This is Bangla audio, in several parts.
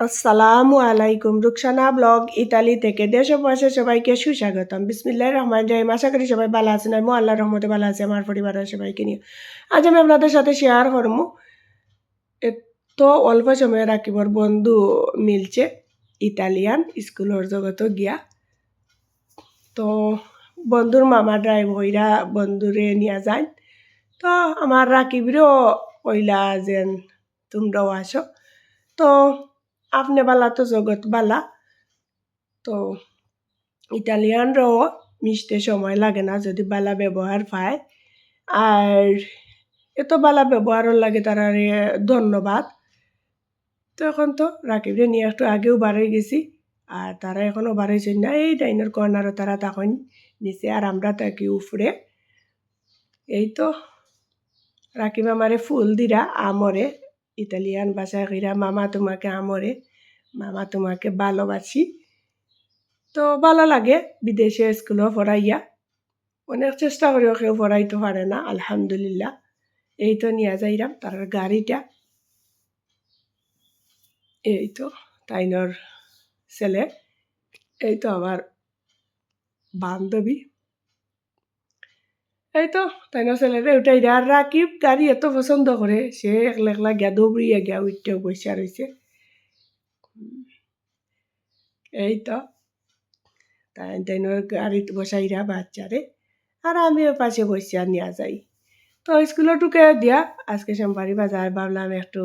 আসসালামু আলাইকুম। রুকসানা ব্লগ ইতালি থেকে দেশ প্রবাসে সবাইকে সুস্বাগতম। বিসমিল্লাহ রহমান রাহিম। আশা করি সবাই ভালো আছেন। আমি আল্লাহর রহমতে ভালো আছি, আমার পরিবারের সবাইকে নিয়ে। আজ আমি আপনাদের সাথে শেয়ার করব। এত অল্প সময়ে রাখিবর বন্ধু মিলছে, ইতালিয়ান স্কুলের জগত গিয়া। তো বন্ধুর মামা ড্রাইভ হইরা বন্ধুরে নিয়ে যায় তো আমার রাকিবিরও কইলা যেন তোমরাও আসো। তো আপনি বালা তো জগৎ বালা তো ইটালিয়ানরাও মিশতে সময় লাগে না যদি বালা ব্যবহার পায় আর এত বালা ব্যবহারের লাগে তারা ধন্যবাদ তো এখন তো রাকিবরে নিয়ে একটু আগেও বাড়াই গেছি আর তারা এখনও বাড়াইছে না এই ডাইনের কর্নারও তারা তখন নিচে আর আমরা তাকে উপরে এই তো রাকিব আমারে ফুল দিরা আমরে ইতালিয়ান ভাষায় কইরা মামা তোমাকে আমরে মামা তোমাকে ভালোবাসি। তো ভালো লাগে বিদেশে স্কুলও পড়াইয়া। অনেক চেষ্টা করেও কেউ পড়াইতে পারে না, আলহামদুলিল্লাহ। এই তো নিয়ে যাইরাম তার গাড়িটা। এই তো তাইনর ছেলে। এই তো আমার বান্ধবী। এই তো তাইনর ছেলেরে উঠাই আর রাকিব গাড়ি এত পছন্দ করে, সে একলা একলা গিয়া দৌড়িয়ে গিয়া উঠতেও বসে রয়েছে এই তো তাই তাইনর গাড়িতে বসাইরা বাচ্চারে আর আমিও পাশে বসিয়া নিয়ে যাই তো স্কুলে ঢুকে দিয়া আজকে সোমবারি বাজার ভাবলাম একটু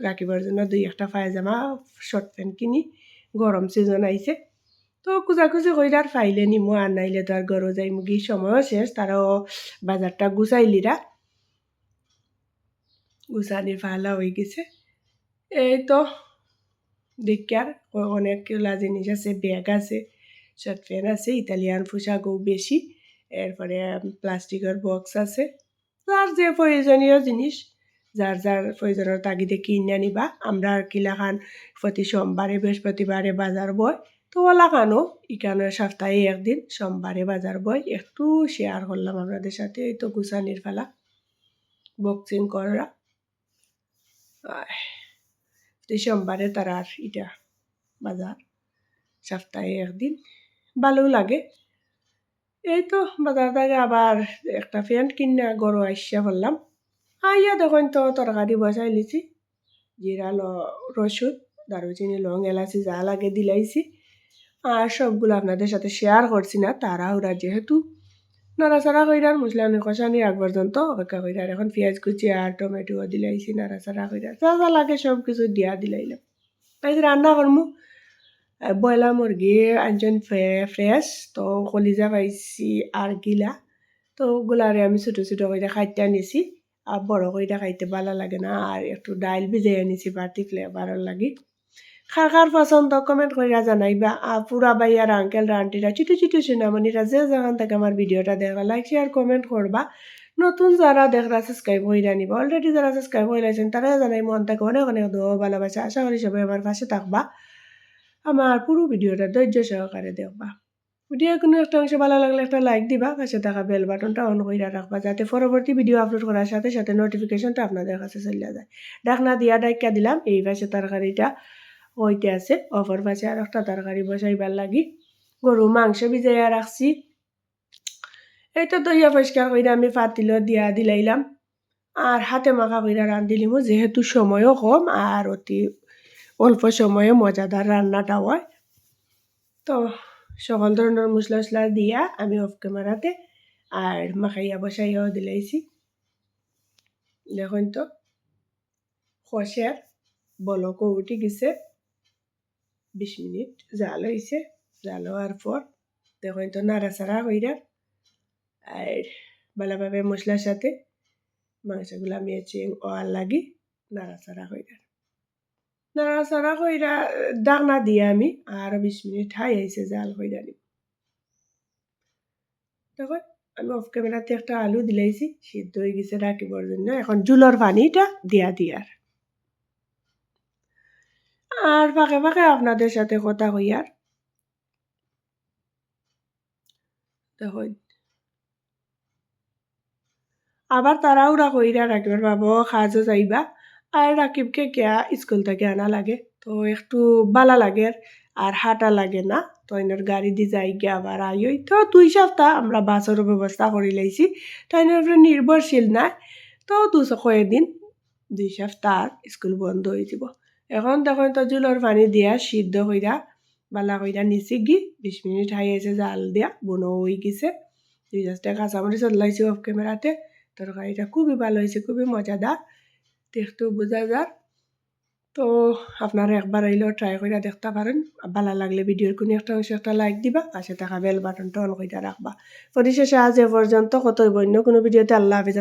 রাখিবার জন্য দুই একটা পায়জামা শর্ট প্যান্ট কিনি গরম সিজন আইছে তো খুঁজাখুঁজি কইরা আর ফাইলে নিমো আর নাইলে তো আর গরো যাই মুগি সময়ও শেষ তারাও বাজারটা গুছাইলিরা গুছানির ফালা হয়ে গেছে এই তো দেখার অনেকগুলা জিনিস আছে ব্যাগ আছে শার্ট প্যান্ট আছে ইতালিয়ান পোশাকও বেশি। এরপরে প্লাস্টিকের বক্স আছে। যার যে প্রয়োজনীয় জিনিস, যার যার প্রয়োজনের তাগিদে কিনে নিবা। আমরা আর কিলাখান প্রতি সোমবারে, বৃহস্পতিবারে বাজার বয়, তো ওলাখানো ইখানে সপ্তাহে একদিন, সোমবারে বাজার বয়। একটু শেয়ার করলাম আপনাদের সাথে, এই তো গুছানির ফেলা বক্সিং করা। প্রতি সোমবারে তারা আর এটা বাজার, সপ্তাহে একদিন। ভালো লাগে। এই তো বাজার থেকে আবার একটা প্যান্ট কিনে গরু আইসা বললাম। আইয়া দেখুন তো, তরকারি বসাই লিছি। জিরা ল রসুন, দারুচিনি, লং এলাচি যা লাগে দিলাইছি। আর সবগুলো আপনাদের সাথে শেয়ার করছি না তারা ওরা যেহেতু। নাড়াচাড়া কইরার মশলানি কষানি আগ পর্যন্ত অপেক্ষা কইরার এখন পেঁয়াজ কুচি আর টমেটো দিলাইছি নাড়াচাড়া কইরার যা যা লাগে সব কিছু দিয়া দিলাইলাম তাই রান্না করমু ব্রয়লার মুরগি আনছেন ফ্রেশ তো কলিজা পাইছি আর গিলা তো ওগুলারে আমি ছোটো ছোটো করে খাইতে নিছি আর বড় করে খাইতে ভালো লাগে না আর একটু ডাইল ভিজাই আনিছি পার্টি ফ্লেভারের লাগি খার খার পছন্দ কমেন্ট করিয়া জানাইবা পুরা বাইয়ার আঙ্কেল আন্টিরা ছোটো ছোটো সোনামণিরা যে যেখান থেকে আমার ভিডিওটা দেখা লাইক শেয়ার কমেন্ট করবা নতুন যারা দেখরা সাবস্ক্রাইব হয়ে নিবা অলরেডি যারা সাবস্ক্রাইব হয়ে লাইছেন তারা জানাই মন থেকে অনেক অনেক দোয়া ভালোবাসা আশা করি সবাই আমার পাশে থাকবা। আমার পুরো ভিডিওটা ধৈর্য সহকারে দেখবা। ভিডিও কোনো একটা অংশ ভালো লাগলে একটা লাইক দিবা, পাশে থাকা বেল বাটনটা অন করে রাখবা যাতে পরবর্তী ভিডিও আপলোড করার সাথে সাথে নোটিফিকেশনটা আপনাদের কাছে চলে যায়। ডাকনা দিয়া, ডাইকা দিলাম, এই পাশে তরকারিটা হইতে আছে? অপর পাশে আর একটা তরকারি বসাইবার লাগি। গরু, মাংস ভিজাইয়া রাখছি। এই তো দইয়া পরিষ্কার করে আমি পাতিল দিয়া দিলাইলাম। আর হাতে মাখা করে রান্ধিলিমো যেহেতু সময়ও কম আর অতি অল্প সময়ে মজাদার রান্নাটা হয়। তো সকল ধরনের মশলা মশলা দিয়া আমি অফ ক্যামেরাতে আর মাখাইয়া বসাইয়াও দিলাইছি। দেখুন তো, খসের, বলকও উঠে গেছে। বিশ মিনিট জাল হয়েছে জাল হওয়ার পর দেখুন তো নাড়াচাড়া হইরা আর ভালোভাবে মশলার সাথে মাংসগুলো আমি ওয়ার লাগি নাড়াচাড়া হইরা। নাড়াচাড়া কইরা ডাকনা দিয়ে আমি আরও বিশ মিনিট হাই আইসে জাল কইরা নিব দেখো আমি অফ ক্যামেরাতে একটা আলু দিলাইছি, সিদ্ধ হয়ে গেছে রাখিবার জন্য। এখন জুলোর পানিটা দিয়া দিয়ার। আর ফাঁকে ফাঁকে আপনাদের সাথে কথা কইয়ার দেখুন। আবার তারাও কইরা রাখিবার পাবো কাজও যাইবা। আর রাকিবকে কেয়া স্কুল থেকে আনা লাগে? তো একটু বালা লাগে আর হাঁটা লাগে না। তো এনার গাড়ি দিয়ে যাই গিয়ে আবার আইই তো দুই সপ্তাহ আমরা বাসেরও ব্যবস্থা করে লাইছি। তো এনার উপরে নির্ভরশীল নাই তো দুশো কয়েকদিন, দুই সপ্তাহ স্কুল বন্ধ হয়ে যাব। এখন তখন তো জুলোর পানি দিয়া সিদ্ধ কইরা বালা কইরা নিচে গি বিশ মিনিট হাই আছে জাল দিয়া, বুনো হয়ে গেছে। দুই চারটা কাঁচামরিচ লাইছি অফ ক্যামেরাতে তরকারিটা খুবই ভালো হয়েছে খুবই মজাদার দেখতেও বোঝা যায় তো আপনারা একবার আইলেও ট্রাই করে দেখতে পারেন। ভালো লাগলে ভিডিওর কোনো একটা অংশ একটা লাইক দিবা, পাশে থাকা বেল বাটনটা অন করে রাখবা। পরিশেষে আজ এ পর্যন্ত, কতই বন্য কোনো ভিডিওতে আল্লাহ হাফিজ।